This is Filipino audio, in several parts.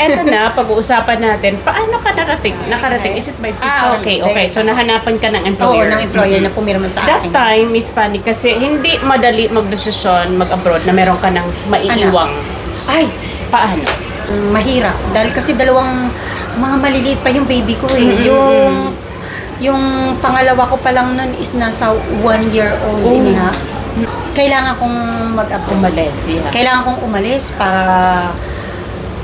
eto na, pag-uusapan natin, paano ka narating? Nakarating? Is it by Ah, okay, okay. So, nahanapan ka ng Oo, employer. ng employer na pumirma sa That akin. time, Miss Fanny, kasi hindi madali magdesisyon mag-abroad na meron ka ng maiiwang. Ay, Paano? mm, mahirap. Dahil kasi dalawang mga maliliit pa yung baby ko eh. Mm-mm. Yung yung pangalawa ko pa lang nun is nasa one year old Oh. din ha. Kailangan kong mag-abroad. Umalis, yeah. Kailangan kong umalis para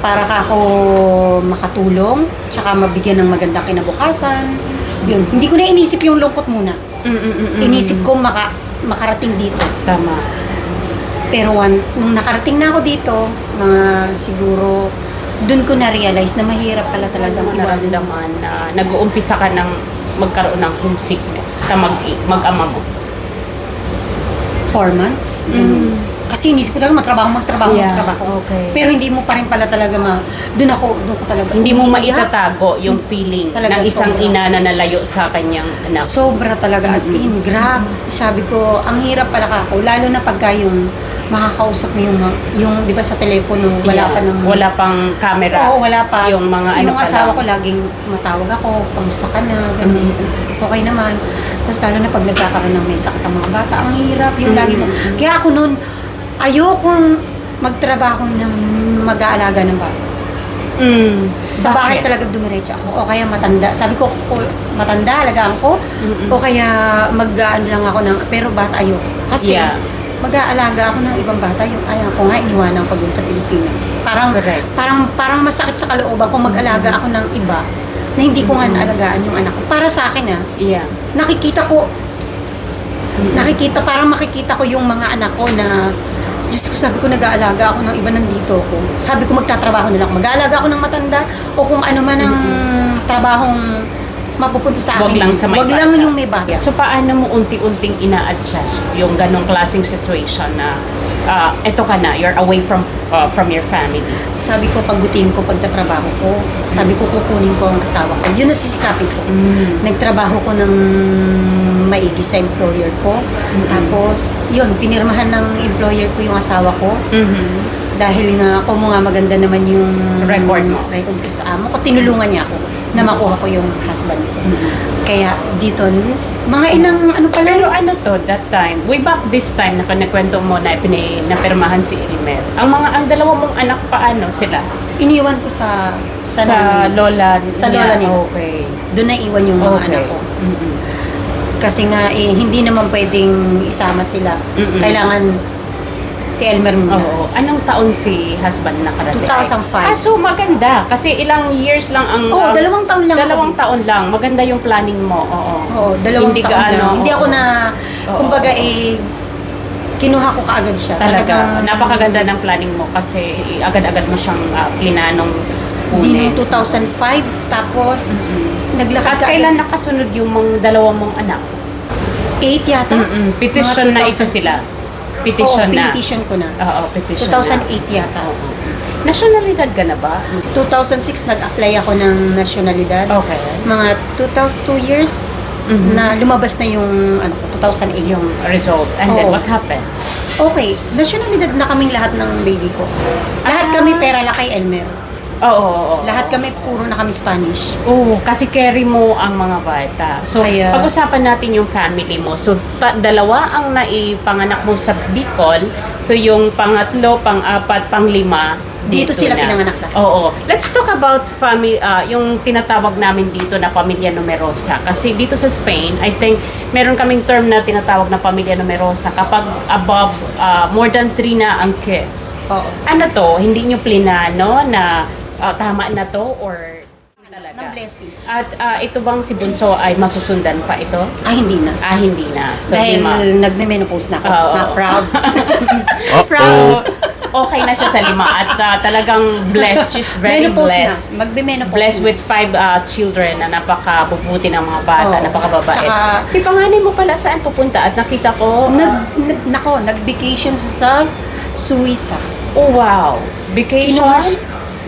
para ka ako makatulong, tsaka mabigyan ng magandang kinabukasan. Yun. Hindi ko na inisip yung lungkot muna. Mm-mm-mm. Inisip ko maka, makarating dito. Tama. Pero one, nung nakarating na ako dito, mga siguro, dun ko na-realize na mahirap pala talagang iwanan. Nararamdaman na nag-uumpisa ka ng magkaroon ng homesickness sa mag mag-ama mo. Four months. Mm. Ganun. Kasi inisip ko talaga magtrabaho, magtrabaho, Yeah, magtrabaho. okay. Pero hindi mo pa rin pala talaga ma... Dun ako, dun ko talaga. Hindi mo umiiyak. maitatago yung feeling Talaga, ng isang sobra. ina na nalayo sa kanyang anak. Sobra talaga as in, grab. Sabi ko, ang hirap pala kako, lalo na pagka yung makakausap mo yung, mga- yung di ba sa telepono, wala Yeah. pa ng... Wala pang camera. Oo, wala pa. Yung mga ano Yung pa asawa lang. ko laging matawag ako, kamusta ka na, ganun. Okay naman. Tapos lalo na pag nagkakaroon ng may sakit ang mga bata, ang hirap. Yung lagi mo. Kaya ako noon, ayokong magtrabaho ng mag-aalaga ng bata. Mm. Sa bahay Bakit? talaga dumiretso ako. O kaya matanda. Sabi ko, o, matanda, alagaan ko. Mm-mm. O kaya mag-ano lang ako ng, pero bata ayoko. Kasi Yeah. mag-aalaga ako ng ibang bata. Yung ayaw ko nga, iniwanan ko dun sa Pilipinas. Parang, Correct. parang, parang masakit sa kalooban kung mag-alaga ako ng iba na hindi ko nga naalagaan yung anak ko. Para sa akin ah, Yeah. nakikita ko, nakikita, parang makikita ko yung mga anak ko na, Diyos ko, sabi ko, nag-aalaga ako ng iba nandito ko. Sabi ko, magtatrabaho na lang. ako. Mag-aalaga ako ng matanda o kung ano man ang trabahong mapupunta sa Wag akin. lang sa may Wag lang bata. yung may bata. So paano mo unti-unting ina-adjust yung ganong klaseng situation na ah, eto ka na, you're away from ah, from your family. Sabi ko, paggutin ko, pagtatrabaho ko. Sabi ko, kukunin ko ang asawa ko. Yun ang sisikapin ko. Nagtrabaho ko ng maigi sa employer ko. Tapos, yun, pinirmahan ng employer ko yung asawa ko. Mhm. Dahil nga ako mo nga maganda naman yung Record mo. record ko sa amo ko, tinulungan niya ako na makuha ko yung husband ko. Kaya dito, mga ilang ano pa lang, Pero ano to, that time, way back this time, na nakwento mo na pinay, napirmahan si Elimel. Ang mga, ang dalawa mong anak, paano sila? iniwan ko sa Sa, nanay. lola Sa lola nila. Okay. Doon na iwan yung mga Okay. anak ko. Mhm. Kasi nga, eh, hindi naman pwedeng isama sila. Mm-mm. Kailangan si Elmer muna. Oo. Anong taon si husband nakarating? 2005. Ah, so maganda. Kasi ilang years lang ang... Oo, ang- dalawang taon lang ako Dalawang dito. taon lang. Maganda yung planning mo. Oo. Oo, dalawang Hindi taon gaano, lang. Hindi ako oo. na, Oo. kumbaga eh, kinuha ko kaagad siya. Talaga. Talagang- Napakaganda ng planning mo kasi agad-agad mo siyang uh, plinanong Di kunin. nung 2005, tapos naglakad At ka kailan nakasunod yung mga dalawa mong anak? 8 yata? Mm-mm. Petition Mga na ito 2000 sila. Petition Oo, na. petition ko na. Oo, petition 2008 yata. na. Nationalidad ka na ba? 2006 nag-apply ako ng nasyonalidad. Okay. Mga 2002 years Mhm. na lumabas na yung ano, ko, 2008. Yung result. And then Oo. what happened? Okay, nasyonalidad na kaming lahat ng baby ko. Lahat Ah. kami pera lakay Elmer. Oo, oo, oo. Lahat kami puro na kami Spanish. Oo, kasi carry mo ang mga bata. So, Kaya- pag-usapan natin yung family mo. So, ta- dalawa ang naipanganak mo sa Bicol. So, yung pangatlo, pang-apat, panglima, Dito sila pinanganak lahat. Oo. Let's talk about family, ah, yung tinatawag namin dito na pamilya numerosa. Kasi dito sa Spain, I think, meron kaming term na tinatawag na pamilya numerosa kapag above, ah, more than three na ang kids. Oo. Ano to? Hindi nyo plinano na ah, tama na to or talaga? Ng blessing. At ah, ito bang si Bunso ay masusundan pa ito? Ah, hindi na. Ah, hindi na. So, Dahil lima. nagme-menopause na ako. Oo. Na proud. Proud. Okay na siya sa lima at ah, talagang blessed. She's very menopause blessed. na. Magbe-menopause Blessed na. with five uh, children na napakabubuti ng mga bata, Oo. napakababait. Tsaka- si panganay mo pala saan pupunta? At nakita ko, Nag, nag, nako, nag-vacation sa Suiza. oh wow, vacation? Kinuha.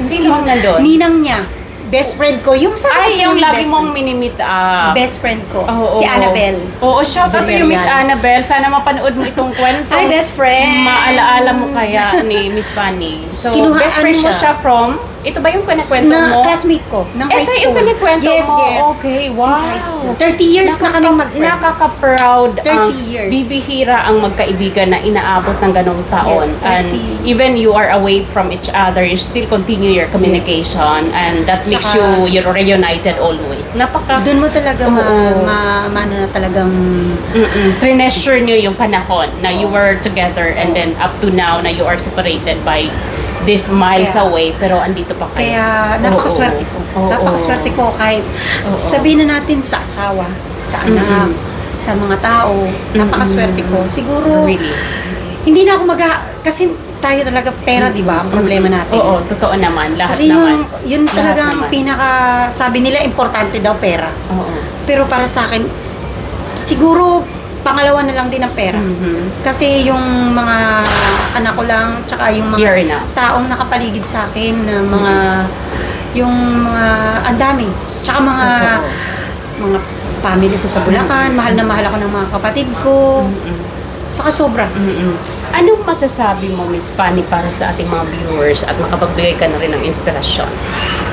Sino ang nandun? Ninang niya. Best friend ko. Yung sa Ay, yung lagi best mong friend. minimit up. Best friend ko. Oo, si oo. Annabelle. Oo, shout out to you, Miss Villarreal. Annabelle. Sana mapanood mo itong kwento. Hi, best friend. Maalaala mo kaya ni Miss Fanny. So, Kinuhaan best friend mo siya. siya from Ito ba yung kinakwento na mo? classmate ko ng high Ito school. yung kinikwento yes, mo. Yes, Okay, wow. Since high school. 30 years na kaming mag-friends. Nakaka-proud. 30 ang years. Bibihira ang magkaibigan na inaabot ng ganong taon. Yes, 30. and even you are away from each other, you still continue your communication and that makes Tsaka- you you're reunited always. Napaka Doon mo talaga ma, Oo. ma, maano na talagang Mm-mm. Treasure nyo yung panahon na you were together and then up to now na you are separated by this miles Kaya- away pero andito pa kayo. Kaya napakaswerte ko. Oo. Napakaswerte ko kahit Oo. sabihin na natin sa asawa, sa anak, sa mga tao, napakaswerte ko. Siguro Really. hindi na ako mag kasi tayo talaga pera, 'di ba? Ang problema natin. Oo, totoo naman. Lahat Kasi naman. yung yun Lahat talaga ang naman. pinaka sabi nila importante daw pera. Oo. Pero para sa akin siguro pangalawa na lang din ang pera. Mhm. Kasi yung mga anak ko lang, tsaka yung mga enough. taong nakapaligid sa akin na mga yung mga ang dami. Tsaka mga Totoo. mga family ko sa Bulacan, mahal na mahal ako ng mga kapatid ko. Mm-mm. Saka sobra. Mm-mm. Anong masasabi mo, Miss Fanny, para sa ating mga viewers at makapagbigay ka na rin ng inspirasyon?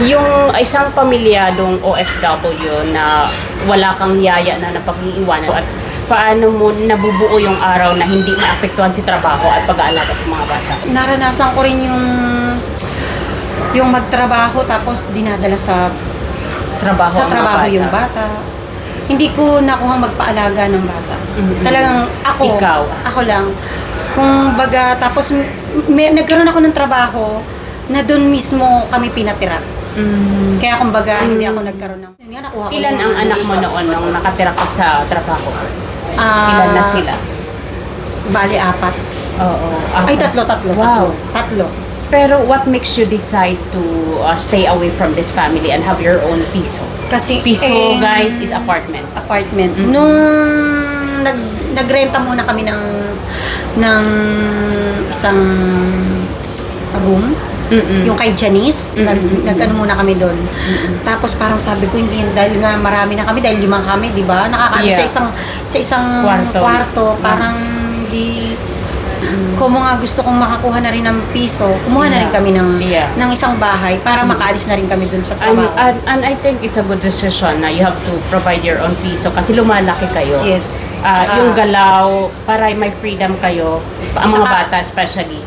Yung isang pamilyadong OFW na wala kang yaya na napag-iiwanan at paano mo nabubuo yung araw na hindi maapektuhan si trabaho at pag-aalaga sa mga bata? Naranasan ko rin yung yung magtrabaho tapos dinadala sa Trabaho sa trabaho bata. yung bata. Hindi ko nakuhang magpaalaga ng bata. Mhm. Talagang ako, Ikaw. ako lang. Kung baga, tapos may, nagkaroon ako ng trabaho na doon mismo kami pinatira. Mm. Kaya kumbaga, hindi ako nagkaroon ng... Yun nga, nakuha ko Ilan ang anak mo noon nung nakatira ka sa trabaho? Ah, Ilan na sila? Bali, apat. Oo. Ay, tatlo, tatlo, Wow. tatlo. Tatlo. Pero what makes you decide to uh, stay away from this family and have your own piso? Kasi, Piso, eh, guys, is apartment. apartment. Nung nag nagrenta muna kami ng ng isang room, Mm-mm. yung kay Janice, nag, nag-ano muna kami doon. Tapos parang sabi ko hindi dahil nga marami na kami dahil limang kami, 'di ba? Nakakaano Yeah. sa isang sa isang Kwarto. kwarto, parang di kung mga gusto kong makakuha na rin ng piso, kumuha na rin kami ng Yeah. ng isang bahay para makaalis na rin kami doon sa And, trabaho. and, and I think it's a good decision na you have to provide your own piso kasi lumalaki kayo. Yes. Ah, Tsaka- yung galaw, para may freedom kayo, ang mga Tsaka- bata especially,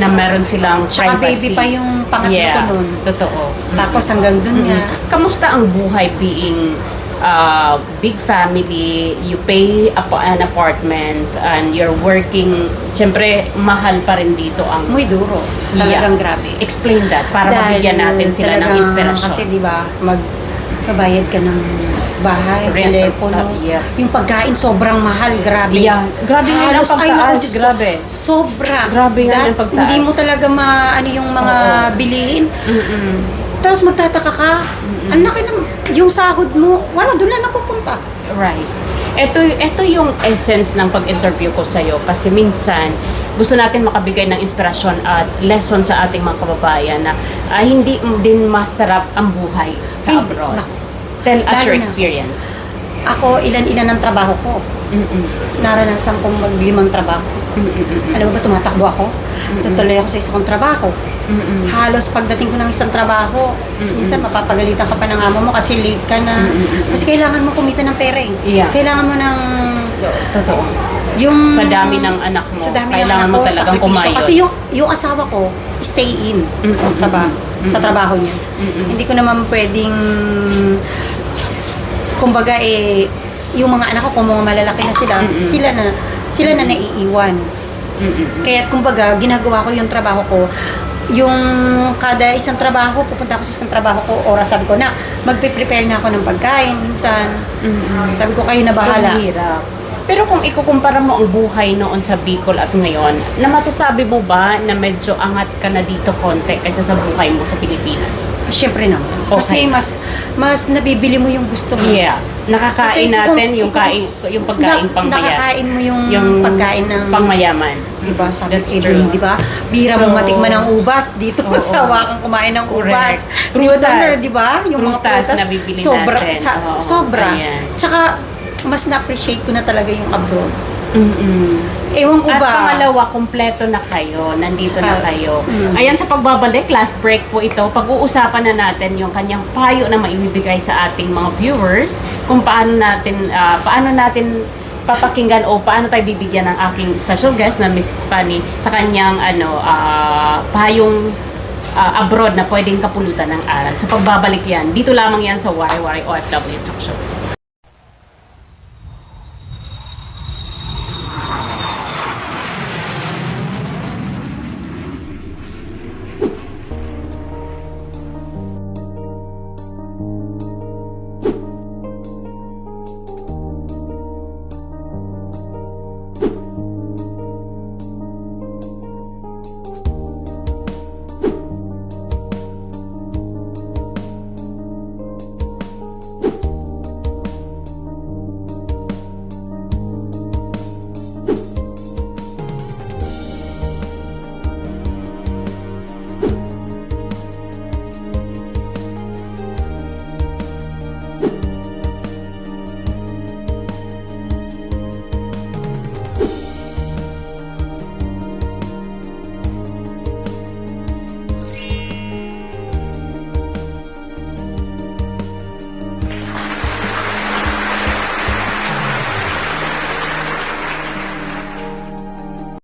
na meron silang Tsaka privacy. baby pa yung pangatlo yeah, ko nun. Totoo. Tapos hanggang doon nga, Mm. Kamusta ang buhay being uh, big family, you pay an apartment, and you're working, syempre, mahal pa rin dito ang... muy duro. Yeah. Talagang grabe. Explain that para mabigyan natin sila ng inspirasyon. Kasi di ba, mag kabayad ka ng bahay, Rent, telepono, uh, yeah. yung pagkain sobrang mahal, grabe. Yeah. Grabe ang Halos, ay, pagtaas, naku, Diyos ko, grabe. Sobra. Grabe nga Lahat- yung pagtaas. Hindi mo talaga ma, ano yung mga bilihin. Tapos magtataka ka, ang laki ng, yung sahod mo, wala, doon lang napupunta. Right. Ito, ito yung essence ng pag-interview ko sa'yo kasi minsan gusto natin makabigay ng inspirasyon at lesson sa ating mga kababayan na ah, hindi din masarap ang buhay sa Hindi. abroad. Naku. Tell us Lalo your na. experience. Ako, ilan-ilan ang trabaho ko. Mm-mm. Naranasan kong maglimang trabaho. Mm-mm. Alam mo ba, tumatakbo ako. Natuloy ako sa isa kong trabaho. Mm-mm. Halos pagdating ko ng isang trabaho, minsan mapapagalitan ka pa ng amo mo kasi late ka na. Kasi kailangan mo kumita ng pera eh. Yeah. Kailangan mo ng Totoo. yung Sa dami ng anak mo, sa dami kailangan ng anak mo talagang kumayod. Kasi yung, yung asawa ko, stay in Mm-mm. sa, ba, sa Mm-mm. trabaho niya. Mm-mm. Hindi ko naman pwedeng, kumbaga eh, yung mga anak ko, kung mga malalaki na sila, Mm-mm. sila na, sila na naiiwan. Mm-mm. Kaya kumbaga, ginagawa ko yung trabaho ko. Yung kada isang trabaho, pupunta ako sa isang trabaho ko, oras sabi ko na, magpe-prepare na ako ng pagkain minsan. Mm-mm. Sabi ko, kayo na bahala. Ang hirap. Pero kung ikukumpara mo ang buhay noon sa Bicol at ngayon, na masasabi mo ba na medyo angat ka na dito konti kaysa sa buhay mo sa Pilipinas? Siyempre naman. Kasi Okay. mas mas nabibili mo yung gusto mo. Yeah. Nakakain Kasi kung- natin yung kung- kain yung pagkain Na- pang Nakakain mo yung, yung pagkain ng... pangmayaman. Di ba? Sabi That's ko, true. di ba? Bira mo So, matikman ng ubas. Dito Oo. sa kang kumain ng ubas. Di ba? Prutas. na, Di ba? Yung mga Prutas prutas. na bibili sobra. natin. Sa, Oo, sobra. ayan. Tsaka, mas na-appreciate ko na talaga yung abroad. Mm-mm. Ewan ko At ba? pangalawa, kumpleto na kayo. Nandito na Sa- kayo. Mm. Ayan, sa pagbabalik, last break po ito, pag-uusapan na natin yung kanyang payo na maibibigay sa ating mga viewers kung paano natin, ah, paano natin papakinggan o paano tayo bibigyan ng aking special guest na Miss Fanny sa kanyang ano ah, payong ah, abroad na pwedeng kapulutan ng aral. Sa pagbabalik yan, dito lamang yan sa YY OFW Talk Show.